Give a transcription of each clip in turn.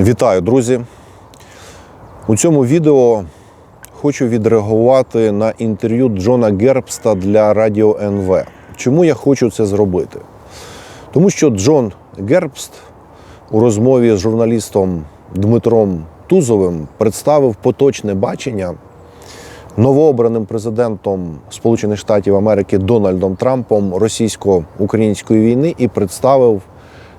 Вітаю, друзі! У цьому відео хочу відреагувати на інтерв'ю Джона Гербста для Радіо НВ. Чому я хочу це зробити? Тому що Джон Гербст у розмові з журналістом Дмитром Тузовим представив поточне бачення новообраним президентом Сполучених Штатів Америки Дональдом Трампом російсько-української війни і представив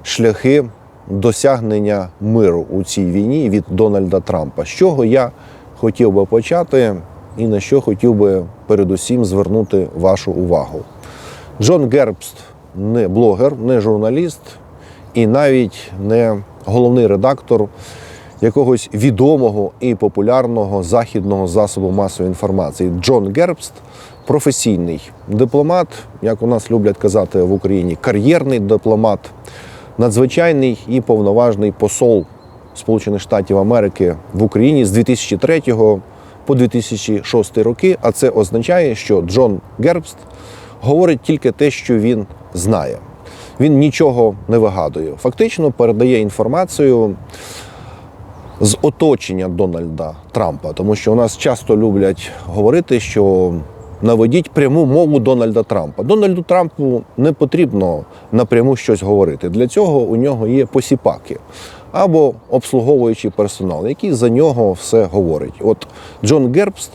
шляхи досягнення миру у цій війні від Дональда Трампа. З чого я хотів би почати і на що хотів би передусім звернути вашу увагу. Джон Гербст не блогер, не журналіст і навіть не головний редактор якогось відомого і популярного західного засобу масової інформації. Джон Гербст професійний дипломат, як у нас люблять казати в Україні, кар'єрний дипломат, надзвичайний і повноважний посол Сполучених Штатів Америки в Україні з 2003 по 2006 роки. А це означає, що Джон Гербст говорить тільки те, що він знає. Він нічого не вигадує. Фактично передає інформацію з оточення Дональда Трампа, тому що у нас часто люблять говорити, що наведіть пряму мову Дональда Трампа. Дональду Трампу не потрібно напряму щось говорити. Для цього у нього є посіпаки або обслуговуючий персонал, який за нього все говорить. От Джон Гербст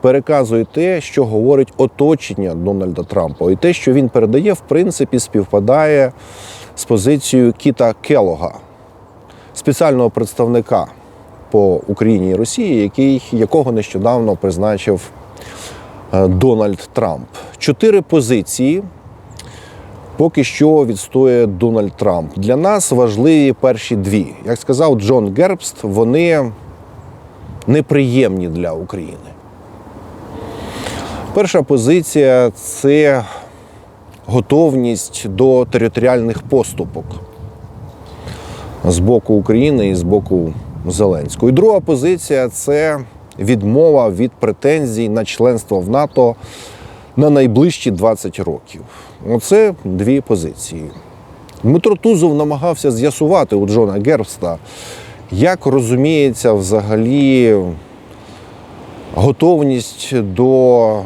переказує те, що говорить оточення Дональда Трампа, і те, що він передає, в принципі, співпадає з позицією Кіта Келога, спеціального представника по Україні і Росії, який, якого нещодавно призначив Дональд Трамп. Чотири позиції поки що відстоює Дональд Трамп. Для нас важливі перші дві. Як сказав Джон Гербст, вони неприємні для України. Перша позиція це готовність до територіальних поступок з боку України і з боку Зеленського. І друга позиція це відмова від претензій на членство в НАТО на найближчі 20 років. Оце дві позиції. Дмитро Тузов намагався з'ясувати у Джона Гербста, як розуміється взагалі готовність до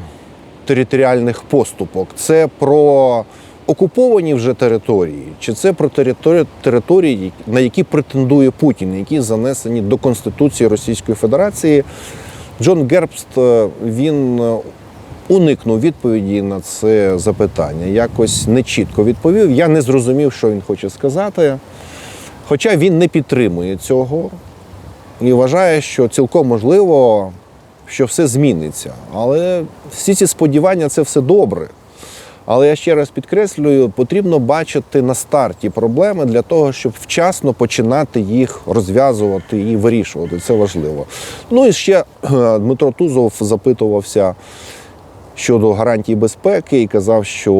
територіальних поступок. Це про окуповані вже території, чи це про території, на які претендує Путін, які занесені до Конституції Російської Федерації. Джон Гербст е, він е, уникнув відповіді на це запитання. Якось нечітко відповів. Я не зрозумів, що він хоче сказати. Хоча він не підтримує цього і вважає, що цілком можливо, що все зміниться. Але всі ці сподівання це все добре. Але я ще раз підкреслюю, потрібно бачити на старті проблеми для того, щоб вчасно починати їх розв'язувати і вирішувати. Це важливо. Ну і ще е, Дмитро Тузов запитувався щодо гарантій безпеки і казав, що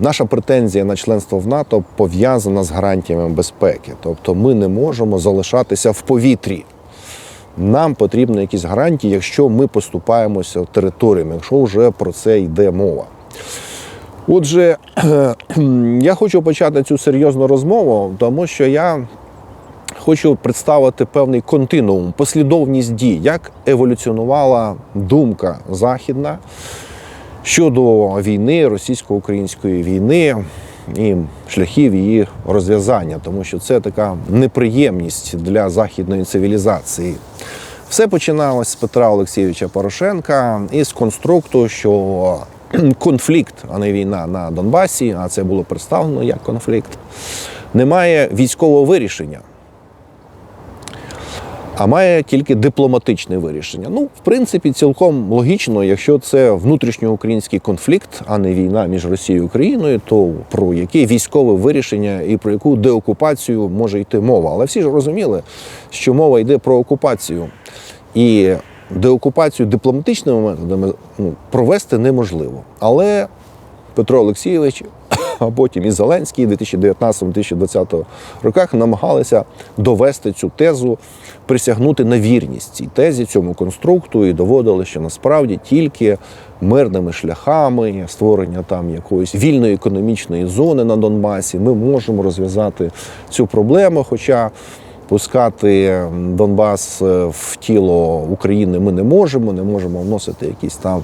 наша претензія на членство в НАТО пов'язана з гарантіями безпеки. Тобто ми не можемо залишатися в повітрі. Нам потрібні якісь гарантії, якщо ми поступаємося територіями, якщо вже про це йде мова. Отже, я хочу почати цю серйозну розмову, тому що я хочу представити певний континуум, послідовність дій, як еволюціонувала думка західна щодо війни, російсько-української війни і шляхів її розв'язання, тому що це така неприємність для західної цивілізації. Все починалось з Петра Олексійовича Порошенка і з конструкту, що конфлікт, а не війна на Донбасі, а це було представлено як конфлікт, немає військового вирішення, а має тільки дипломатичне вирішення. Ну, в принципі, цілком логічно, якщо це внутрішньоукраїнський конфлікт, а не війна між Росією і Україною, то про яке військове вирішення і про яку деокупацію може йти мова. Але всі ж розуміли, що мова йде про окупацію. І деокупацію дипломатичними методами ну, провести неможливо. Але Петро Олексійович, а потім і Зеленський у 2019-2020 роках намагалися довести цю тезу, присягнути на вірність цій тезі, цьому конструкту, і доводили, що насправді тільки мирними шляхами створення там якоїсь вільної економічної зони на Донбасі ми можемо розв'язати цю проблему. Хоча Пускати Донбас е, в тіло України ми не можемо, не можемо вносити якісь там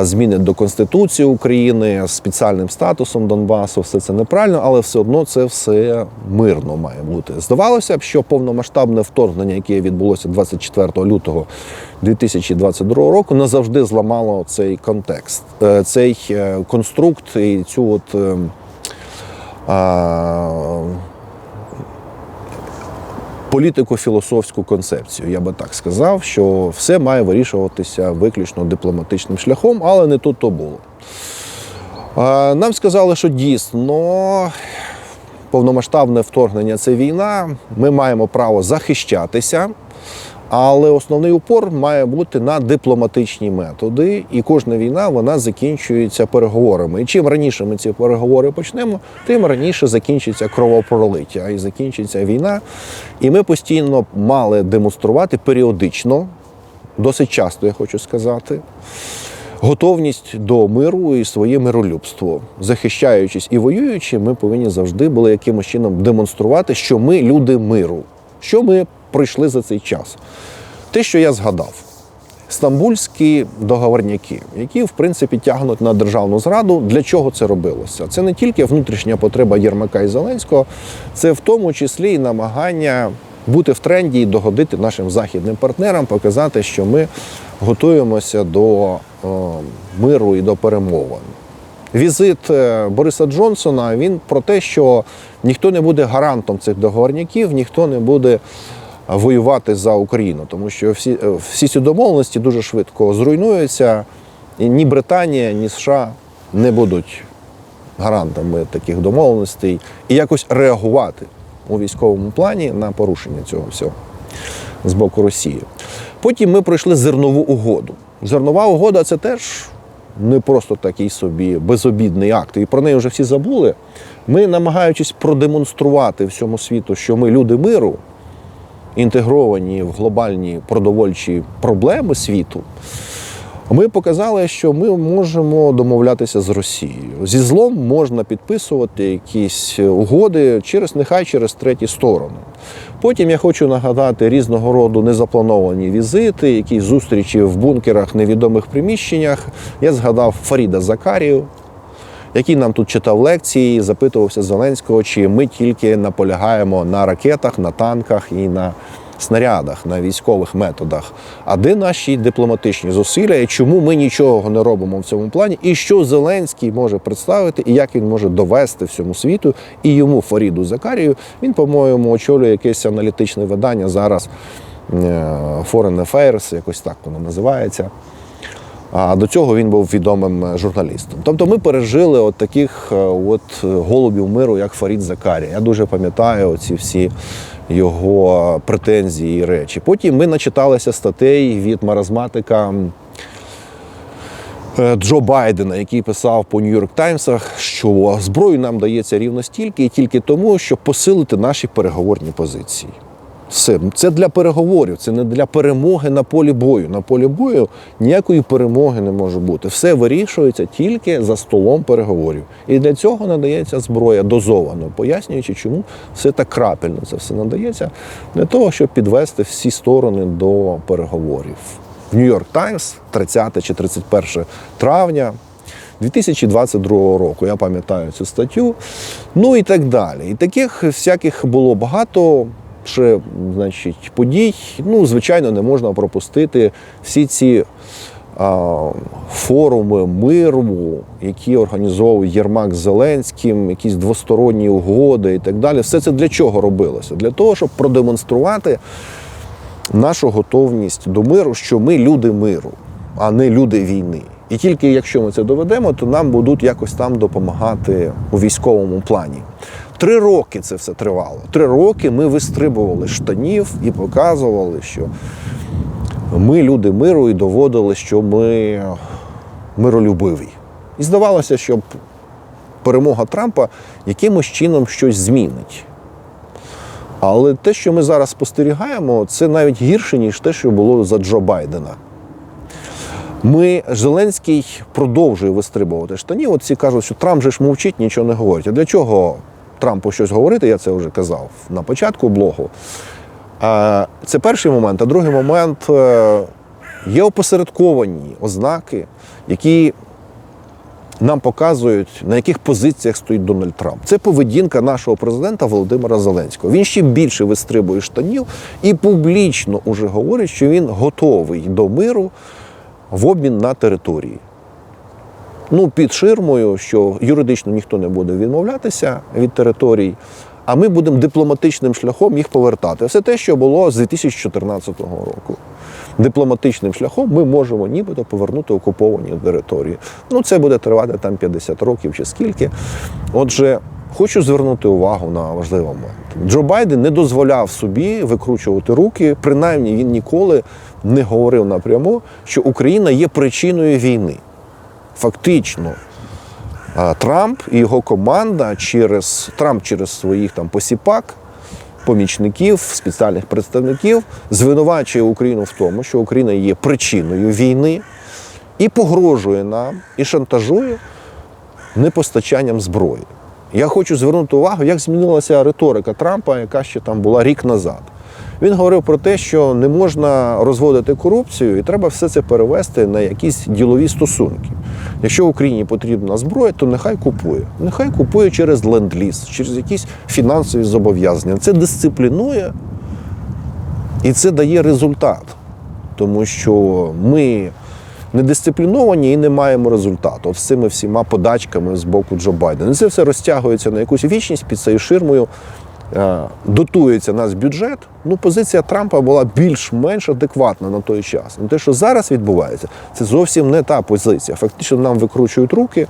зміни до Конституції України спеціальним статусом Донбасу. Все це неправильно, але все одно це все мирно має бути. Здавалося б, що повномасштабне вторгнення, яке відбулося 24 лютого 2022 року, назавжди зламало цей контекст, е, цей е, конструкт і цю от. Політико-філософську концепцію. Я би так сказав, що все має вирішуватися виключно дипломатичним шляхом, але не тут то було. Нам сказали, що дійсно повномасштабне вторгнення це війна. Ми маємо право захищатися. Але основний упор має бути на дипломатичні методи, і кожна війна вона закінчується переговорами. І чим раніше ми ці переговори почнемо, тим раніше закінчиться кровопролиття і закінчиться війна. І ми постійно мали демонструвати періодично, досить часто, я хочу сказати, готовність до миру і своє миролюбство. Захищаючись і воюючи, ми повинні завжди були якимось чином демонструвати, що ми люди миру, що ми пройшли за цей час. Те, що я згадав, стамбульські договорняки, які в принципі тягнуть на державну зраду. Для чого це робилося? Це не тільки внутрішня потреба Єрмака і Зеленського, це в тому числі і намагання бути в тренді і догодити нашим західним партнерам, показати, що ми готуємося до е, миру і до перемовин. Візит е, Бориса Джонсона він про те, що ніхто не буде гарантом цих договорняків, ніхто не буде воювати за Україну, тому що всі, е, всі ці домовленості дуже швидко зруйнуються, і ні Британія, ні США не будуть гарантами таких домовленостей і якось реагувати у військовому плані на порушення цього всього з боку Росії. Потім ми пройшли зернову угоду. Зернова угода це теж не просто такий собі безобідний акт. І про неї вже всі забули. Ми, намагаючись продемонструвати всьому світу, що ми люди миру, інтегровані в глобальні продовольчі проблеми світу, ми показали, що ми можемо домовлятися з Росією. Зі злом можна підписувати якісь угоди через нехай через треті сторони. Потім я хочу нагадати різного роду незаплановані візити, якісь зустрічі в бункерах, невідомих приміщеннях. Я згадав Фаріда Закарію, який нам тут читав лекції, запитувався Зеленського, чи ми тільки наполягаємо на ракетах, на танках і на снарядах, на військових методах. А де наші дипломатичні зусилля, і чому ми нічого не робимо в цьому плані, і що Зеленський може представити, і як він може довести всьому світу, і йому Фаріду Закарію. Він, по-моєму, очолює якесь аналітичне видання зараз е, Foreign Affairs, якось так воно називається. А до цього він був відомим е, журналістом. Тобто ми пережили от таких е, от е, голубів миру, як Фарід Закарі. Я дуже пам'ятаю ці всі його претензії і речі. Потім ми начиталися статей від маразматика Джо Байдена, який писав по Нью-Йорк Таймсах, що зброю нам дається рівно стільки і тільки тому, щоб посилити наші переговорні позиції. Все, це для переговорів, це не для перемоги на полі бою. На полі бою ніякої перемоги не може бути. Все вирішується тільки за столом переговорів. І для цього надається зброя дозовано, пояснюючи, чому все так крапельно це все надається, для того, щоб підвести всі сторони до переговорів. В Нью-Йорк Таймс, 30 чи 31 травня. 2022 року, я пам'ятаю цю статтю, ну і так далі. І таких всяких було багато значить, подій. Ну, звичайно, не можна пропустити всі ці а, форуми миру, які організовує Єрмак Зеленським, якісь двосторонні угоди і так далі. Все це для чого робилося? Для того, щоб продемонструвати нашу готовність до миру, що ми люди миру, а не люди війни. І тільки якщо ми це доведемо, то нам будуть якось там допомагати у військовому плані. Три роки це все тривало. Три роки ми вистрибували штанів і показували, що ми люди миру, і доводили, що ми миролюбиві. І здавалося, що перемога Трампа якимось чином щось змінить. Але те, що ми зараз спостерігаємо, це навіть гірше, ніж те, що було за Джо Байдена. Ми Зеленський продовжує вистрибувати штанів. Всі кажуть, що Трамп же ж мовчить, нічого не говорить. А для чого Трампу щось говорити, я це вже казав на початку блогу. Це перший момент. А другий момент е, є опосередковані ознаки, які нам показують, на яких позиціях стоїть Дональд Трамп. Це поведінка нашого президента Володимира Зеленського. Він ще більше вистрибує штанів і публічно уже говорить, що він готовий до миру в обмін на території. Ну, під ширмою, що юридично ніхто не буде відмовлятися від територій, а ми будемо дипломатичним шляхом їх повертати. Все те, що було з 2014 року. Дипломатичним шляхом ми можемо нібито повернути окуповані території. Ну, це буде тривати там 50 років чи скільки. Отже, хочу звернути увагу на важливий момент. Джо Байден не дозволяв собі викручувати руки, принаймні він ніколи не говорив напряму, що Україна є причиною війни. Фактично, Трамп і його команда через Трамп через своїх там посіпак, помічників, спеціальних представників звинувачує Україну в тому, що Україна є причиною війни і погрожує нам, і шантажує непостачанням зброї. Я хочу звернути увагу, як змінилася риторика Трампа, яка ще там була рік назад. Він говорив про те, що не можна розводити корупцію, і треба все це перевести на якісь ділові стосунки. Якщо Україні потрібна зброя, то нехай купує. Нехай купує через ленд-ліз, через якісь фінансові зобов'язання. Це дисциплінує і це дає результат. Тому що ми не дисципліновані і не маємо результату. От з цими всіма подачками з боку Джо Байдена. Це все розтягується на якусь вічність під цією ширмою. Е, Дотується нас бюджет. Ну, позиція Трампа була більш-менш адекватна на той час. Ну, те, що зараз відбувається, це зовсім не та позиція. Фактично нам викручують руки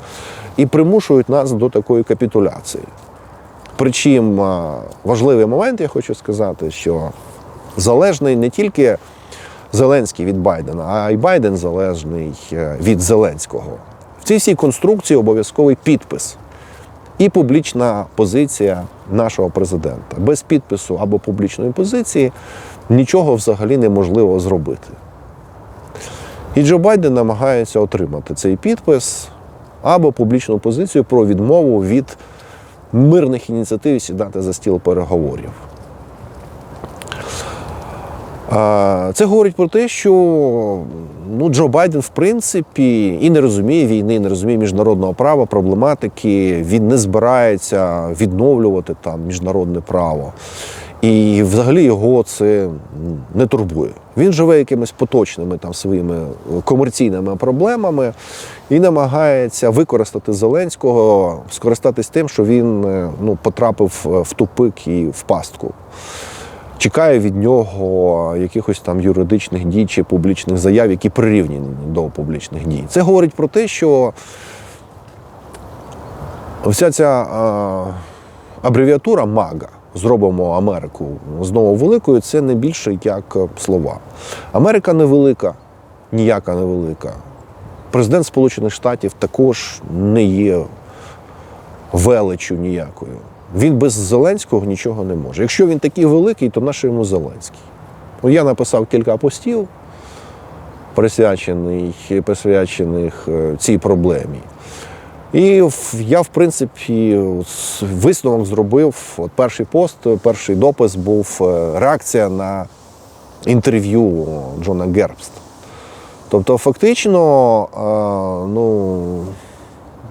і примушують нас до такої капітуляції. Причим е, важливий момент, я хочу сказати, що залежний не тільки Зеленський від Байдена, а й Байден залежний е, від Зеленського. В цій всій конструкції обов'язковий підпис і публічна позиція нашого президента. Без підпису або публічної позиції нічого взагалі неможливо зробити. І Джо Байден намагається отримати цей підпис або публічну позицію про відмову від мирних ініціатив сідати за стіл переговорів. Це говорить про те, що ну, Джо Байден, в принципі, і не розуміє війни, і не розуміє міжнародного права, проблематики. Він не збирається відновлювати там міжнародне право. І взагалі його це не турбує. Він живе якимись поточними там своїми комерційними проблемами і намагається використати Зеленського, скористатись тим, що він е, ну, потрапив в тупик і в пастку чекає від нього якихось там юридичних дій чи публічних заяв, які прирівняні до публічних дій. Це говорить про те, що вся ця а, абревіатура МАГА. Зробимо Америку знову великою, це не більше як слова. Америка невелика, ніяка невелика. Президент Сполучених Штатів також не є величю ніякою. Він без Зеленського нічого не може. Якщо він такий великий, то наш йому Зеленський. Ну, Я написав кілька постів, присвячених, присвячених е, цій проблемі. І я, в принципі, висновок зробив. От перший пост, перший допис був е, реакція на інтерв'ю Джона Гербста. Тобто, фактично, е, ну,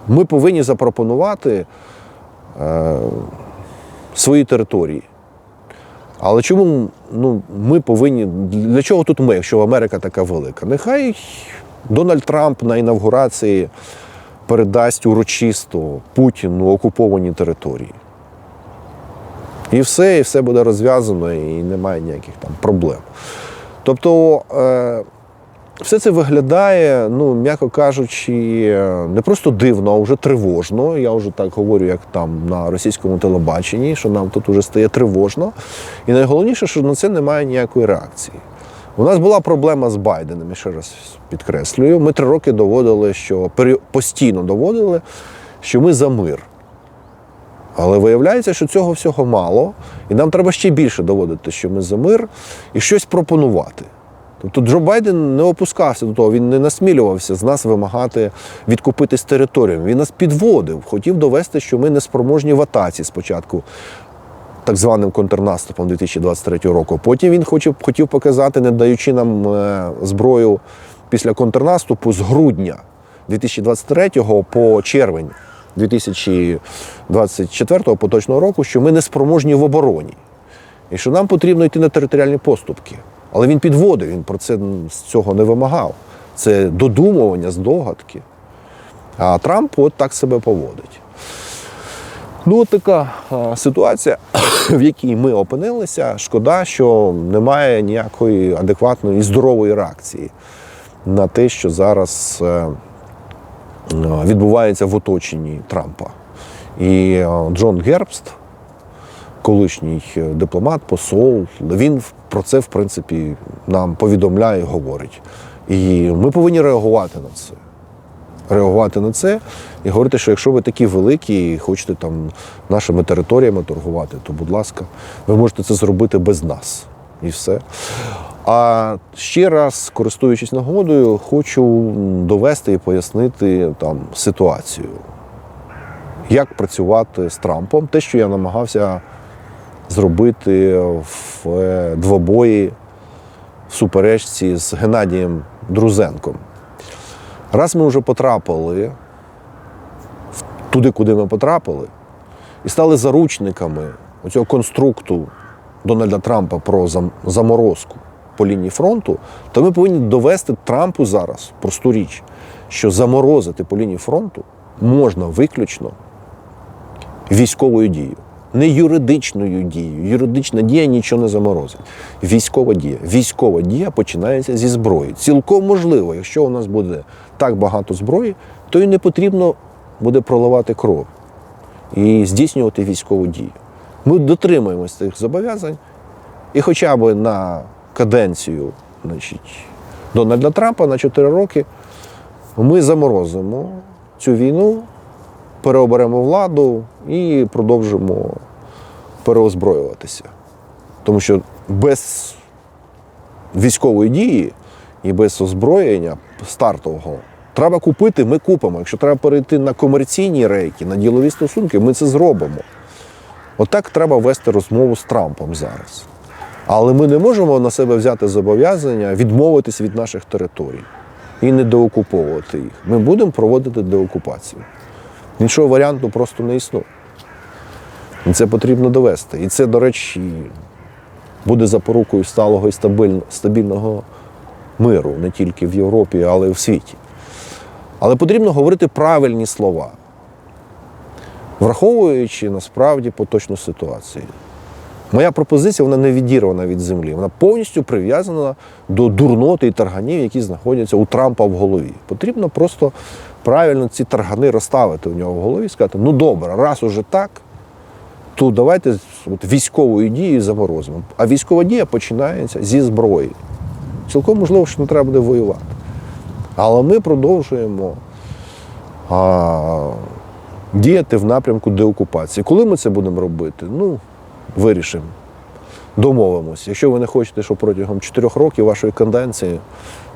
ми повинні запропонувати свої території. Але чому ну, ми повинні. Для чого тут ми, якщо Америка така велика? Нехай Дональд Трамп на інавгурації передасть урочисто Путіну окуповані території. І все, і все буде розв'язано, і немає ніяких там проблем. Тобто. Е, все це виглядає, ну, м'яко кажучи, не просто дивно, а вже тривожно. Я вже так говорю, як там на російському телебаченні, що нам тут вже стає тривожно. І найголовніше, що на це немає ніякої реакції. У нас була проблема з Байденом, я ще раз підкреслюю. Ми три роки доводили, що постійно доводили, що ми за мир. Але виявляється, що цього всього мало, і нам треба ще більше доводити, що ми за мир, і щось пропонувати. Тобто Джо Байден не опускався до того, він не насмілювався з нас вимагати відкупитись територіями. Він нас підводив, хотів довести, що ми не спроможні в атаці спочатку. Так званим контрнаступом 2023 року. Потім він хотів, хотів показати, не даючи нам е, зброю після контрнаступу з грудня 2023 по червень 2024 поточного року, що ми не спроможні в обороні. І що нам потрібно йти на територіальні поступки. Але він підводив, він про це з цього не вимагав. Це додумування, здогадки. А Трамп от так себе поводить. Ну, от така ситуація, в якій ми опинилися. Шкода, що немає ніякої адекватної і здорової реакції на те, що зараз е, е, відбувається в оточенні Трампа. І е, Джон Гербст, колишній е, дипломат, посол, він про це, в принципі, нам повідомляє і говорить. І ми повинні реагувати на це. Реагувати на це і говорити, що якщо ви такі великі і хочете там нашими територіями торгувати, то, будь ласка, ви можете це зробити без нас. І все. А ще раз, користуючись нагодою, хочу довести і пояснити там ситуацію, як працювати з Трампом, те, що я намагався зробити в е, двобої в суперечці з Геннадієм Друзенком. Раз ми вже потрапили туди, куди ми потрапили, і стали заручниками цього конструкту Дональда Трампа про заморозку по лінії фронту, то ми повинні довести Трампу зараз просту річ, що заморозити по лінії фронту можна виключно військовою дією. Не юридичною дією. Юридична дія нічого не заморозить. Військова дія. Військова дія починається зі зброї. Цілком можливо, якщо у нас буде так багато зброї, то і не потрібно буде проливати кров і здійснювати військову дію. Ми дотримуємося цих зобов'язань, і хоча б на каденцію значить, Дональда Трампа на 4 роки ми заморозимо цю війну, переоберемо владу і продовжимо переозброюватися. Тому що без військової дії і без озброєння стартового треба купити, ми купимо. Якщо треба перейти на комерційні рейки, на ділові стосунки, ми це зробимо. Отак треба вести розмову з Трампом зараз. Але ми не можемо на себе взяти зобов'язання відмовитись від наших територій і не деокуповувати їх. Ми будемо проводити деокупацію. Іншого варіанту просто не існує. І це потрібно довести. І це, до речі, буде запорукою сталого і стабільного миру не тільки в Європі, але й в світі. Але потрібно говорити правильні слова, враховуючи насправді поточну ситуацію. Моя пропозиція вона не відірвана від землі. Вона повністю прив'язана до дурноти і тарганів, які знаходяться у Трампа в голові. Потрібно просто правильно ці таргани розставити у нього в голові і сказати: ну добре, раз уже так, то давайте от, військовою дією заморозимо. А військова дія починається зі зброї. Цілком можливо, що не треба буде воювати. Але ми продовжуємо а, діяти в напрямку деокупації. Коли ми це будемо робити? Ну, вирішимо. Домовимося. Якщо ви не хочете, що протягом 4 років вашої канденції,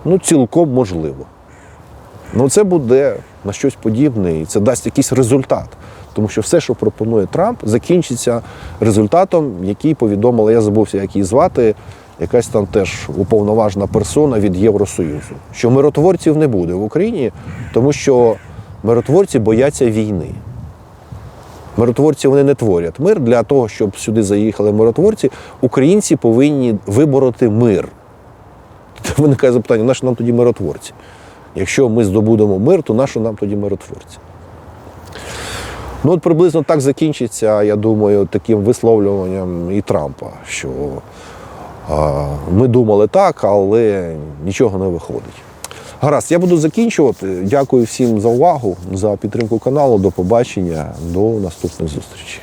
ну цілком можливо. Ну, це буде на щось подібне, і це дасть якийсь результат. Тому що все, що пропонує Трамп, закінчиться результатом, який повідомила, я забувся, як її звати, якась там теж уповноважена персона від Євросоюзу. Що миротворців не буде в Україні, тому що миротворці бояться війни. Миротворці вони не творять мир. Для того, щоб сюди заїхали миротворці, українці повинні вибороти мир. Виникає запитання, нащо нам тоді миротворці? Якщо ми здобудемо мир, то нащо нам тоді миротворці? Ну, от приблизно так закінчиться, я думаю, таким висловлюванням і Трампа, що а, ми думали так, але нічого не виходить. Гаразд, я буду закінчувати. Дякую всім за увагу, за підтримку каналу. До побачення, до наступних зустрічей.